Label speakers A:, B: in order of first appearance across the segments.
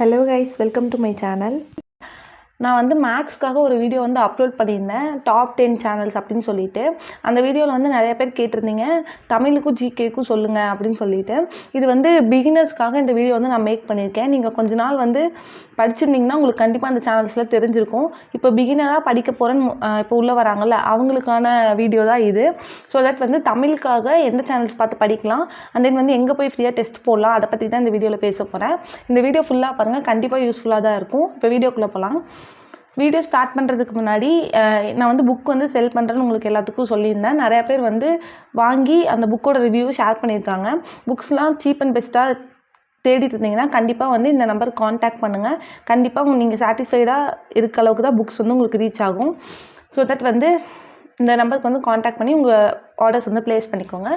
A: Hello guys, welcome to my channel. நான் வந்து மேக்ஸ்க்காக ஒரு வீடியோ வந்து அப்லோட் பண்ணியிருந்தேன். டாப் டென் சேனல்ஸ் அப்படின்னு சொல்லிட்டு. அந்த வீடியோவில் வந்து நிறைய பேர் கேட்டிருந்தீங்க. தமிழுக்கும் ஜிகேக்கும் சொல்லுங்கள் அப்படின்னு சொல்லிட்டு. இது வந்து பிகினர்ஸ்க்காக இந்த வீடியோ வந்து நான் மேக் பண்ணியிருக்கேன். நீங்கள் கொஞ்ச நாள் வந்து படிச்சிருந்தீங்கன்னா உங்களுக்கு கண்டிப்பாக அந்த சேனல்ஸில் தெரிஞ்சிருக்கும். இப்போ பிகினராக படிக்க போகிறேன்னு இப்போ உள்ளே வராங்கள்ல அவங்களுக்கான வீடியோ தான் இது. ஸோ தட் வந்து தமிழுக்காக எந்த சேனல்ஸ் பார்த்து படிக்கலாம். அண்ட் தென் வந்து எங்கே போய் ஃப்ரீயாக டெஸ்ட் போடலாம் அதை பற்றி தான் இந்த வீடியோவில் பேச போகிறேன் இந்த வீடியோ ஃபுல்லாக பாருங்கள் கண்டிப்பாக யூஸ்ஃபுல்லாக தான் இருக்கும். இப்போ வீடியோக்குள்ளே போகலாம் வீடியோ ஸ்டார்ட் பண்ணுறதுக்கு முன்னாடி நான் வந்து புக் வந்து செல் பண்ணுறேன்னு உங்களுக்கு எல்லாத்துக்கும் சொல்லியிருந்தேன். நிறையா பேர் வந்து வாங்கி அந்த புக்கோட ரிவ்யூ ஷேர் பண்ணியிருக்காங்க. புக்ஸ்லாம் சீப் அண்ட் பெஸ்ட்டாக தேடிட்டு இருந்தீங்கன்னா கண்டிப்பாக வந்து இந்த நம்பருக்கு காண்டாக்ட் பண்ணுங்கள் கண்டிப்பாக நீங்கள் சாட்டிஸ்ஃபைடாக இருக்க அளவுக்கு தான் புக்ஸ் வந்து உங்களுக்கு ரீச் ஆகும். ஸோ தட் வந்து இந்த நம்பருக்கு வந்து காண்டாக்ட் பண்ணி உங்கள் ஆர்டர்ஸ் வந்து ப்ளேஸ் பண்ணிக்கோங்க.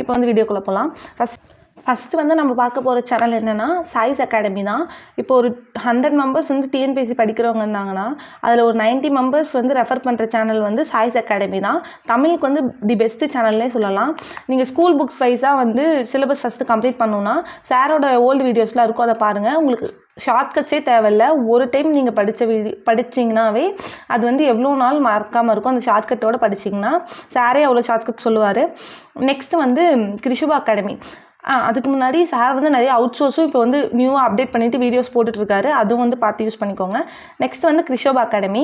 A: இப்போ வந்து வீடியோக்குள்ளே போகலாம் ஃபஸ்ட் ஃபஸ்ட்டு வந்து நம்ம பார்க்க போகிற சேனல் என்னென்னா சாய்ஸ் அகாடமி தான். இப்போ ஒரு ஹண்ட்ரட் மெம்பர்ஸ் வந்து டிஎன்பிஎஸ்சி படிக்கிறவங்க இருந்தாங்கன்னா அதில் ஒரு 90 மெம்பர்ஸ் வந்து ரெஃபர் பண்ணுற சேனல் வந்து சாய்ஸ் அகாடமி தான். தமிழுக்கு வந்து தி பெஸ்ட்டு சேனல்னே சொல்லலாம். நீங்கள் ஸ்கூல் புக்ஸ் வைஸாக வந்து சிலபஸ் ஃபஸ்ட்டு கம்ப்ளீட் பண்ணணுன்னா சாரோட ஓல்டு வீடியோஸ்லாம் இருக்கும் அதை பாருங்கள் உங்களுக்கு ஷார்ட்கட்ஸே தேவையில்ல. ஒரு டைம் நீங்கள் படித்த வீடி படிச்சிங்கனாவே அது வந்து எவ்வளோ நாள் மறக்காமல் இருக்கும் அந்த ஷார்ட்கட்டோடு படிச்சிங்கன்னா சாரே அவ்வளோ ஷார்ட்கட் சொல்லுவார். நெக்ஸ்ட்டு வந்து கிருஷுபா அகாடமி அதுக்கு முன்னாடி சார் வந்து நிறைய அவுட் சோர்ஸும் இப்போ வந்து நியூவாக அப்டேட் பண்ணிவிட்டு வீடியோஸ் போட்டுட்ருக்காரு அதுவும் வந்து பார்த்து யூஸ் பண்ணிக்கோங்க. நெக்ஸ்ட் வந்து கிருஷோபா அகாடமி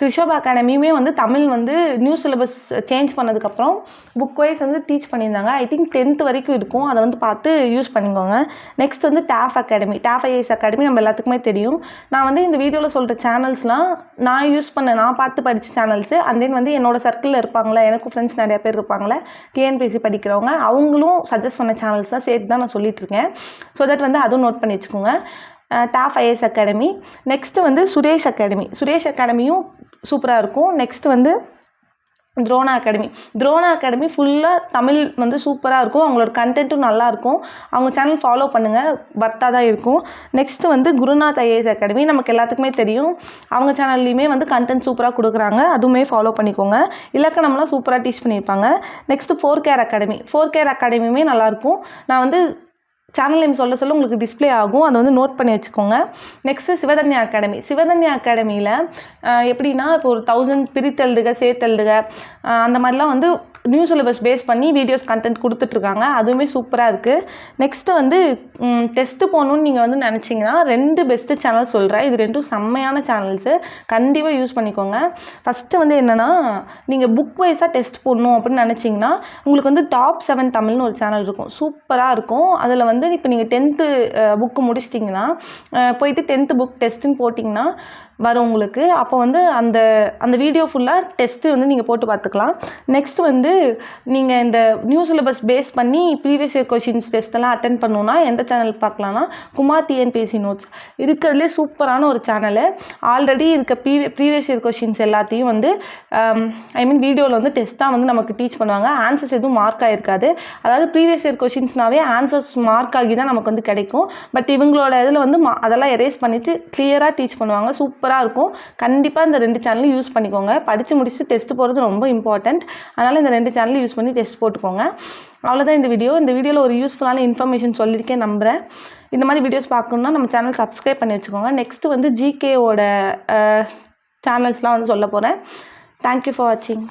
A: கிருஷோபா அகாடமியுமே வந்து தமிழ் வந்து நியூ சிலபஸ் சேஞ்ச் பண்ணதுக்கப்புறம் புக் வைஸ் வந்து டீச் பண்ணியிருந்தாங்க. ஐ திங்க் டென்த் வரைக்கும் இருக்கும். அதை வந்து பார்த்து யூஸ் பண்ணிக்கோங்க. நெக்ஸ்ட் வந்து TAF academy TAF IAS academy நம்ம எல்லாத்துக்குமே தெரியும். நான் வந்து இந்த வீடியோவில் சொல்கிற சேனல்ஸ்லாம் நான் யூஸ் பண்ண நான் பார்த்து படித்த சேனல்ஸு அண்ட் தென் வந்து என்னோட சர்க்கிளில் இருப்பாங்களே எனக்கும் ஃப்ரெண்ட்ஸ் நிறையா பேர் இருப்பாங்களே டிஎன்பிஎஸ்சி படிக்கிறவங்க அவங்களும் சஜஸ்ட் பண்ண சேனல்ஸ் தான் சேர்த்து தான் நான் சொல்லிகிட்ருக்கேன் இருக்கேன் ஸோ தட் வந்து அதுவும் நோட் பண்ணி வச்சுக்கோங்க. டாஃப் ஐஏஎஸ் அகாடமி நெக்ஸ்ட்டு வந்து சுரேஷ் அகாடமி சுரேஷ் அகாடமியும் சூப்பராக இருக்கும். நெக்ஸ்ட் வந்து துரோணா அகாடமி. துரோணா அகாடமி ஃபுல்லாக தமிழ் வந்து சூப்பராக இருக்கும். அவங்களோட கண்டென்ட்டும் நல்லாயிருக்கும் அவங்க சேனல் ஃபாலோ பண்ணுங்கள் வர்த்தாக தான் இருக்கும். நெக்ஸ்ட்டு வந்து குருநாத் ஐஏஎஸ் அகாடமி. நமக்கு எல்லாத்துக்குமே தெரியும். அவங்க சேனல்லையுமே வந்து கண்டென்ட் சூப்பராக கொடுக்குறாங்க. அதுவுமே ஃபாலோ பண்ணிக்கோங்க. இலக்கணம்லாம் சூப்பராக டீச் பண்ணியிருப்பாங்க. Next four care academy. Four care அகாடமியுமே நல்லாயிருக்கும் நான் வந்து சேனல் நேம் சொல்ல சொல்ல உங்களுக்கு டிஸ்ப்ளே ஆகும். அதை வந்து நோட் பண்ணி வச்சுக்கோங்க. நெக்ஸ்ட்டு சிவதன்யா அகாடமி சிவதன்யா அகாடமியில் எப்படின்னா இப்போ ஒரு தௌசண்ட் பிரித்தெழுதுக சேர்த்தெழுதுக அந்த மாதிரிலாம் வந்து நியூ சிலபஸ் பேஸ் பண்ணி வீடியோஸ் கண்டென்ட் கொடுத்துட்ருக்காங்க. அதுவுமே சூப்பராக இருக்குது நெக்ஸ்ட்டு வந்து டெஸ்ட்டு போகணுன்னு நீங்கள் வந்து நினச்சிங்கன்னா ரெண்டு பெஸ்ட்டு சேனல் சொல்கிறேன் இது ரெண்டும் செம்மையான சேனல்ஸு கண்டிப்பாக யூஸ் பண்ணிக்கோங்க. ஃபஸ்ட்டு வந்து என்னென்னா நீங்கள் புக் வைஸாக டெஸ்ட் போடணும் அப்படின்னு நினச்சிங்கன்னா உங்களுக்கு வந்து டாப் செவன் தமிழ்னு ஒரு சேனல் இருக்கும். சூப்பராக இருக்கும். அதில் வந்து இப்போ நீங்கள் டென்த்து புக்கு முடிச்சிட்டிங்கன்னா போயிட்டு டென்த்து புக் டெஸ்ட்டுன்னு போட்டிங்கன்னா வரும் உங்களுக்கு அப்போ வந்து அந்த அந்த வீடியோ ஃபுல்லாக டெஸ்ட்டு வந்து நீங்கள் போட்டு பார்த்துக்கலாம். நெக்ஸ்ட் வந்து நீங்கள் இந்த நியூ சிலபஸ் பேஸ் பண்ணி ப்ரீவியஸ் இயர் கொஷின்ஸ் டெஸ்ட்டெல்லாம் அட்டன் பண்ணணுன்னா எந்த சேனல் பார்க்கலாம்னா குமார் டிஎன்பிஎஸ்சி நோட்ஸ் இருக்கிறதுலே சூப்பரான ஒரு சேனலு ஆல்ரெடி இருக்க ப்ரீ ப்ரீவியஸ் இயர் கொஷின்ஸ் எல்லாத்தையும் வந்து ஐ மீன் வீடியோவில் வந்து டெஸ்ட்டாக வந்து நமக்கு டீச் பண்ணுவாங்க. ஆன்சர்ஸ் எதுவும் மார்க் ஆகிருக்காது அதாவது ப்ரீவியஸ் இயர் கொஷின்ஸ்னாவே ஆன்சர்ஸ் மார்க் ஆகி தான் நமக்கு வந்து கிடைக்கும். பட் இவங்களோட இதில் வந்து மா- அதெல்லாம் எரேஸ் பண்ணிவிட்டு கிளியராக டீச் பண்ணுவாங்க. சூப்பராக இருக்கும். கண்டிப்பாக இந்த ரெண்டு சேனலும் யூஸ் பண்ணிக்கோங்க. படித்து முடிச்சுட்டு டெஸ்ட் போகிறது ரொம்ப இம்பார்ட்டண்ட் அதனால் இந்த ரெண்டு சேனலும் யூஸ் பண்ணி டெஸ்ட் போட்டுக்கோங்க. அவ்வளோதான் இந்த வீடியோ இந்த வீடியோவில் ஒரு யூஸ்ஃபுல்லான இன்ஃபர்மேஷன் சொல்லியிருக்கேன் நம்புகிறேன் இந்த மாதிரி வீடியோஸ் பார்க்கணுன்னா நம்ம சேனல் சப்ஸ்கிரைப் பண்ணி வச்சுக்கோங்க. நெக்ஸ்ட்டு வந்து ஜிகேவோட சேனல்ஸ்லாம் வந்து சொல்ல போகிறேன் தேங்க்யூ ஃபார் வாட்சிங்